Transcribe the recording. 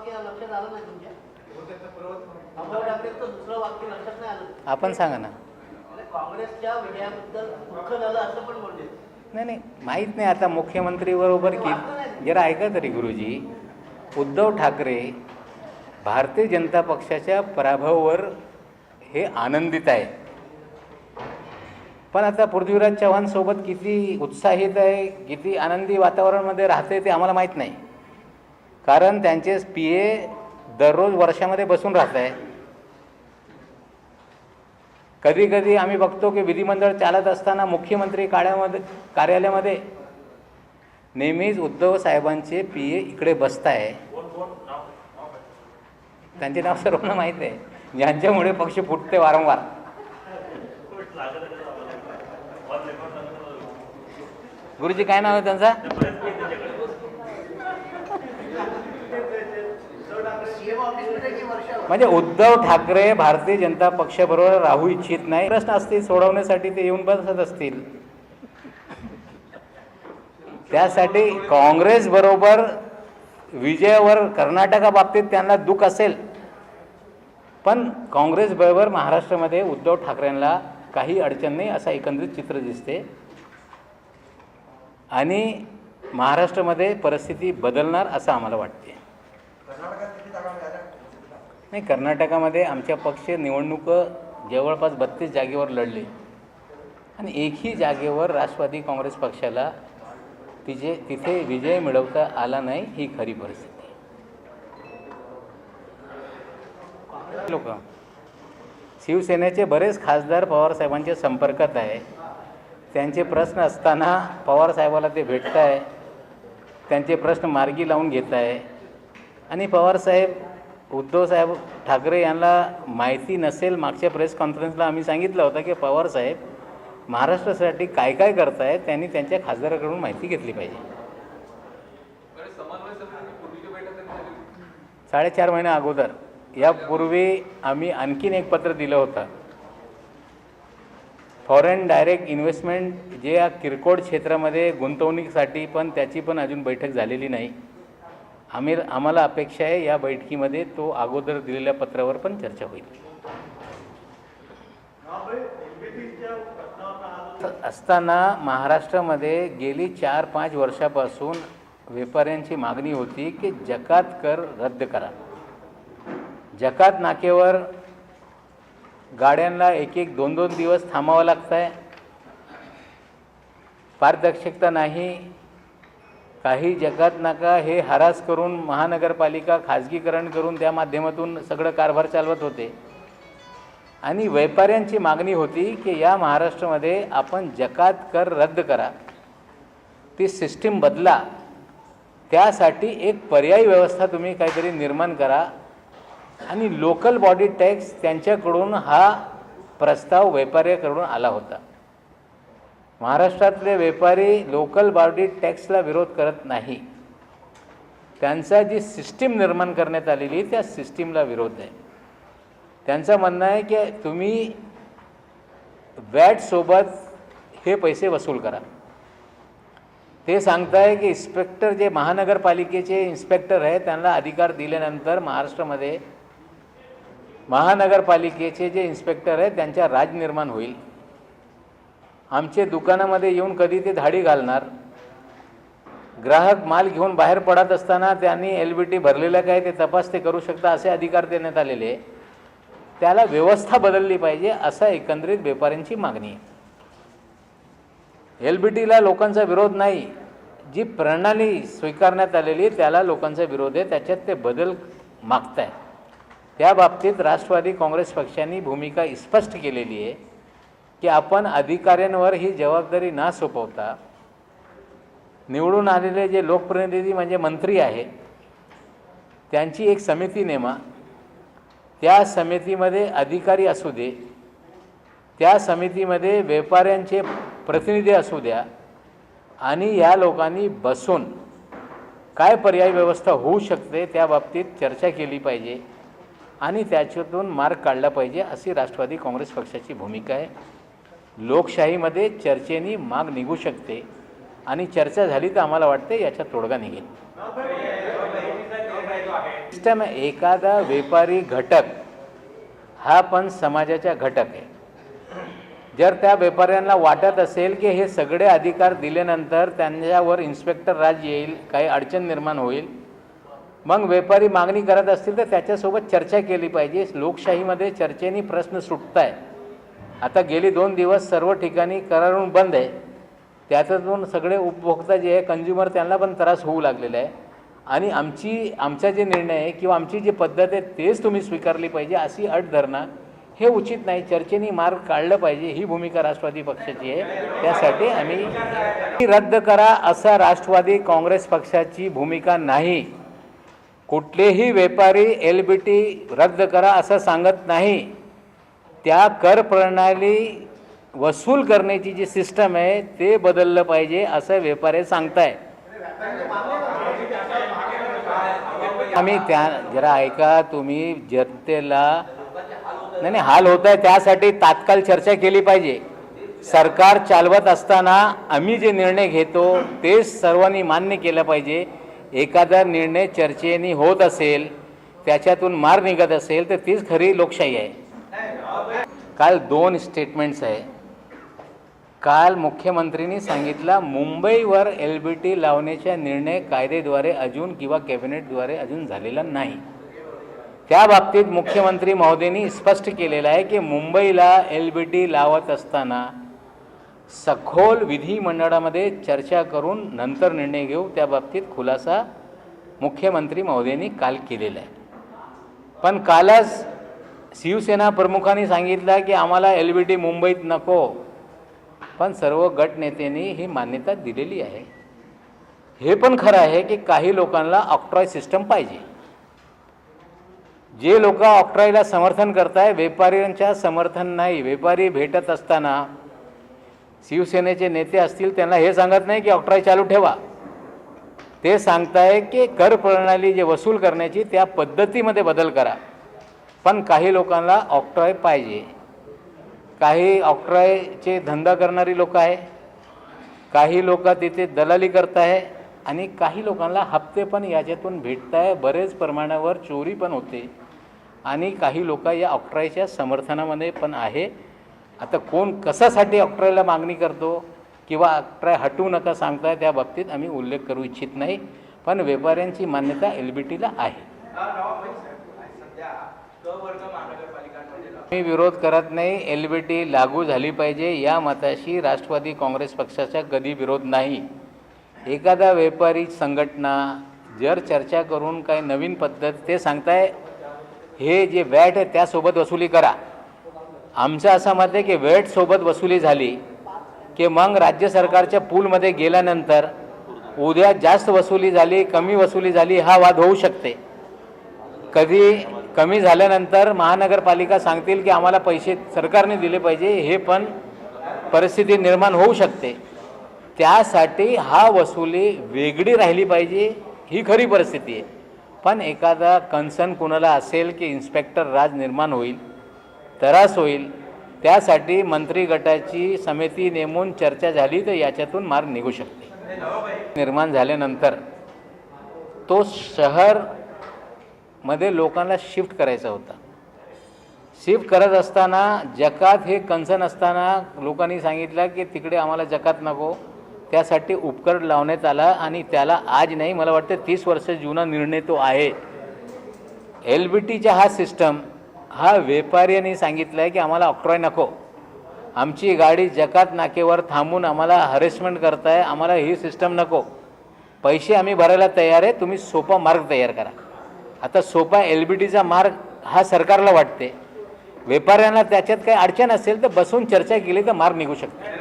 वाक्य लक्षात आलं नाही तुमच्या उद्धव ठाकरेंचं दुसरं वाक्य लक्षात नाही आलं. आपण सांगा ना. म्हणजे काँग्रेसच्या विजयाबद्दल दुःख झालं असं पण बोलले. नाही नाही माहीत नाही आता मुख्यमंत्री बरोबर की जरा ऐका तरी गुरुजी. उद्धव ठाकरे भारतीय जनता पक्षाच्या पराभवावर हे आनंदित आहे. पण आता पृथ्वीराज चव्हाण सोबत किती उत्साहित आहे किती आनंदी वातावरणामध्ये राहते ते आम्हाला माहीत नाही. कारण त्यांचे पी ए दररोज वर्षामध्ये बसून राहत आहे कधी कधी आम्ही बघतो की विधिमंडळ चालत असताना मुख्यमंत्री काळ्यामध्ये कार्यालयामध्ये नेहमीच उद्धव साहेबांचे पी ए इकडे बसत आहे त्यांचे नाव सर्वांना माहीत आहे. ज्यांच्यामुळे पक्ष फुटते वारंवार. गुरुजी काय नाव आहे त्यांचा? म्हणजे उद्धव ठाकरे भारतीय जनता पक्षाबरोबर राहू इच्छित नाही. प्रश्न असतील सोडवण्यासाठी ते येऊन बसत असतील. त्यासाठी काँग्रेस बरोबर विजयावर कर्नाटका बाबतीत त्यांना दुःख असेल. पण काँग्रेस बरोबर महाराष्ट्रामध्ये उद्धव ठाकरेंना काही अडचण नाही असं एकंदरीत चित्र दिसते. आणि महाराष्ट्रामध्ये परिस्थिती बदलणार असं आम्हाला वाटते. नाही कर्नाटकामध्ये आमच्या पक्ष निवडणूक जवळपास बत्तीस जागेवर लढली. आणि एकही जागेवर राष्ट्रवादी काँग्रेस पक्षाला तिचे तिथे विजय मिळवता आला नाही ही खरी परिस्थिती. लोक शिवसेनेचे बरेच खासदार पवारसाहेबांच्या संपर्कात आहे. त्यांचे प्रश्न असताना पवारसाहेबाला ते भेटत आहे त्यांचे प्रश्न मार्गी लावून घेत आहे आणि पवारसाहेब उद्धवसाहेब ठाकरे यांना माहिती नसेल मागच्या प्रेस कॉन्फरन्सला आम्ही सांगितलं होतं की पवारसाहेब महाराष्ट्रासाठी काय काय करतायत त्यांनी त्यांच्या खासदाराकडून माहिती घेतली पाहिजे. साडेचार महिन्या अगोदर. यापूर्वी आम्ही आणखीन एक पत्र दिलं होतं. फॉरेन डायरेक्ट इन्व्हेस्टमेंट जे या किरकोळ क्षेत्रामध्ये गुंतवणुकीसाठी पण त्याची पण अजून बैठक झालेली नाही. आम्ही आम्हाला अपेक्षा आहे या बैठकीमध्ये तो अगोदर दिलेल्या पत्रावर पण चर्चा होईल. असताना महाराष्ट्रामध्ये गेली चार पाच वर्षापासून व्यापाऱ्यांची मागणी होती की जकात कर रद्द करा. जकात नाकेवर गाड्यांना एक एक दोन दोन दिवस थांबावं लागतं आहे पारदर्शकता नाही. काही जगात नाका हे हरास करून महानगरपालिका खाजगीकरण करून त्या माध्यमातून सगळं कारभार चालवत होते. आणि व्यापाऱ्यांची मागणी होती की या महाराष्ट्रामध्ये आपण जकात कर रद्द करा. ती सिस्टीम बदला. त्यासाठी एक पर्यायी व्यवस्था तुम्ही काहीतरी निर्माण करा. आणि लोकल बॉडी टॅक्स त्यांच्याकडून हा प्रस्ताव व्यापाऱ्याकडून आला होता. महाराष्ट्रातले व्यापारी लोकल बॉडी टॅक्सला विरोध करत नाही. त्यांचा जी सिस्टीम निर्माण करण्यात आलेली त्या सिस्टीमला विरोध आहे. त्यांचं म्हणणं आहे की तुम्ही वॅटसोबत हे पैसे वसूल करा. ते सांगताय की इन्स्पेक्टर जे महानगरपालिकेचे इन्स्पेक्टर आहे त्यांना अधिकार दिल्यानंतर महाराष्ट्रामध्ये महानगरपालिकेचे जे इन्स्पेक्टर आहेत त्यांच्या राज निर्माण होईल. आमचे दुकानामध्ये येऊन कधी ते धाडी घालणार? ग्राहक माल घेऊन बाहेर पडत असताना त्यांनी एल बी टी भरलेलं काय ते तपास ते करू शकता असे अधिकार देण्यात आलेले आहे. त्याला व्यवस्था बदलली पाहिजे असा एकंदरीत व्यापाऱ्यांची मागणी आहे. एल बी टीला लोकांचा विरोध नाही. जी प्रणाली स्वीकारण्यात आलेली आहे त्याला लोकांचा विरोध आहे. त्याच्यात ते बदल मागत आहे त्या बाबतीत राष्ट्रवादी काँग्रेस पक्षाने भूमिका स्पष्ट केलेली आहे. की आपण अधिकाऱ्यांवर ही जबाबदारी ना सोपवता निवडून आलेले जे लोकप्रतिनिधी म्हणजे मंत्री आहे त्यांची एक समिती नेमा. त्या समितीमध्ये अधिकारी असू दे त्या समितीमध्ये व्यापाऱ्यांचे प्रतिनिधी असू द्या आणि या लोकांनी बसून काय पर्यायी व्यवस्था होऊ शकते त्या बाबतीत चर्चा केली पाहिजे आणि त्याच्यातून मार्ग काढला पाहिजे अशी राष्ट्रवादी काँग्रेस पक्षाची भूमिका आहे. लोकशाहीमध्ये चर्चेनी माग निघू शकते आणि चर्चा झाली तर आम्हाला वाटते याचा तोडगा निघेल. सिस्टम एखादा व्यापारी घटक हा पण समाजाचा घटक आहे. जर त्या व्यापाऱ्यांना वाटत असेल की हे सगळे अधिकार दिल्यानंतर त्यांच्यावर इन्स्पेक्टर राज येईल काही अडचण निर्माण होईल मग व्यापारी मागणी करत असतील तर त्याच्यासोबत चर्चा केली पाहिजे. लोकशाहीमध्ये चर्चेने प्रश्न सुटत आहे आता गेली दोन दिवस सर्व ठिकाणी करारून बंद आहे. त्याच्यातून सगळे उपभोक्ता जे आहे कंझ्युमर त्यांना पण त्रास होऊ लागलेला आहे. आणि आमची आमचा जे निर्णय आहे किंवा आमची जी पद्धत आहे तेच तुम्ही स्वीकारली पाहिजे अशी अट धरणं हे उचित नाही. चर्चेने मार्ग काढलं पाहिजे ही भूमिका राष्ट्रवादी पक्षाची आहे. त्यासाठी आम्ही रद्द करा असा राष्ट्रवादी काँग्रेस पक्षाची भूमिका नाही. कुठलेही व्यापारी एल बी टी रद्द करा असं सांगत नाही. त्या कर प्रणाली वसूल करण्याची जी सिस्टम आहे ते बदललं पाहिजे असं व्यापारी सांगताय. आम्ही त्या जरा ऐका तुम्ही जनतेला नाही नाही हाल होत आहे त्यासाठी तात्काळ चर्चा केली पाहिजे. सरकार चालवत असताना आम्ही जे निर्णय घेतो ते सर्वांनी मान्य केलं पाहिजे. एखादा निर्णय चर्चेने होत असेल त्याच्यातून मार निघत असेल तर तीच खरी लोकशाही आहे. काल दोन स्टेटमेंट्स आहे. काल मुख्यमंत्र्यांनी सांगितला मुंबईवर एल बी टी लावण्याचा निर्णय कायदेद्वारे अजून किंवा कॅबिनेटद्वारे अजून झालेला नाही. त्या बाबतीत मुख्यमंत्री महोदयांनी स्पष्ट केलेलं आहे की मुंबईला एल बी टी लावत असताना सखोल विधिमंडळामध्ये चर्चा करून नंतर निर्णय घेऊ त्या बाबतीत खुलासा मुख्यमंत्री महोदयांनी काल केलेला आहे. पण कालच शिवसेना प्रमुखांनी सांगितलं की आम्हाला एल बी टी मुंबईत नको. पण सर्व गटनेत्यांनी ही मान्यता दिलेली आहे. हे पण खरं आहे की काही लोकांना ऑक्ट्रॉय सिस्टम पाहिजे. जे लोक ऑक्ट्रॉयला समर्थन करताय व्यापाऱ्यांच्या समर्थन नाही व्यापारी भेटत असताना शिवसेनेचे नेते असतील त्यांना हे सांगत नाही की ऑक्ट्रॉय चालू ठेवा. ते सांगताय की कर प्रणाली जे वसूल करण्याची त्या पद्धतीमध्ये बदल करा. पण काही लोकांना ऑक्ट्रॉय पाहिजे. काही ऑक्ट्रॉयचे धंदा करणारी लोक आहे. काही लोक तिथे दलाली करत आहे आणि काही लोकांना हप्ते पण याच्यातून भेटत आहे. बरेच प्रमाणावर चोरी पण होते. आणि काही लोक या ऑक्ट्रॉयच्या समर्थनामध्ये पण आहे. आता कोण कशासाठी ऑक्ट्रॉयला मागणी करतो किंवा ऑक्ट्रॉय हटवू नका सांगताय त्या बाबतीत आम्ही उल्लेख करू इच्छित नाही. पण व्यापाऱ्यांची मान्यता एल बी टीला आहे. मी विरोध करत नाही एल बी टी लागू झाली पाहिजे या मताशी राष्ट्रवादी काँग्रेस पक्षाचा कधी विरोध नाही. एखादा व्यापारी संघटना जर चर्चा करून काही नवीन पद्धत ते सांगताय हे जे वॅट आहे त्यासोबत वसुली करा. आमचं असं मत आहे की वॅटसोबत वसुली झाली की मग राज्य सरकारच्या पूलमध्ये गेल्यानंतर उद्या जास्त वसुली झाली कमी वसुली झाली हा वाद होऊ शकते. कधी कमी झाल्यानंतर महानगरपालिका सांगतील की आम्हाला पैसे सरकारने दिले पाहिजे हे पण परिस्थिती निर्माण होऊ शकते. त्यासाठी हा वसुली वेगळी राहिली पाहिजे ही खरी परिस्थिती आहे. पण एखादा कन्सर्न कुणाला असेल की इन्स्पेक्टर राज निर्माण होईल त्रास होईल त्यासाठी मंत्री गटाची समिती नेमून चर्चा झाली तर याच्यातून मार्ग निघू शकते. निर्माण झाल्यानंतर तो शहर मध्ये लोकांना शिफ्ट करायचा होता. शिफ्ट करत असताना जकात हे कन्सर्न असताना लोकांनी सांगितलं की तिकडे आम्हाला जकात नको त्यासाठी उपकर लावण्यात आला आणि त्याला आज नाही मला वाटतं तीस वर्ष जुना निर्णय तो आहे. एल बी टीचा हा सिस्टम हा व्यापाऱ्यांनी सांगितलं आहे की आम्हाला ऑक्ट्रॉय नको. आमची गाडी जकात नाकेवर थांबून आम्हाला हरेसमेंट करताय आम्हाला ही सिस्टम नको. पैसे आम्ही भरायला तयार आहे तुम्ही सोपा मार्ग तयार करा. आता सोपा एल बी टीचा मार्ग हा सरकारला वाटते. व्यापाऱ्यांना त्याच्यात काही अडचण असेल तर बसून चर्चा केली तर मार्ग निघू शकते.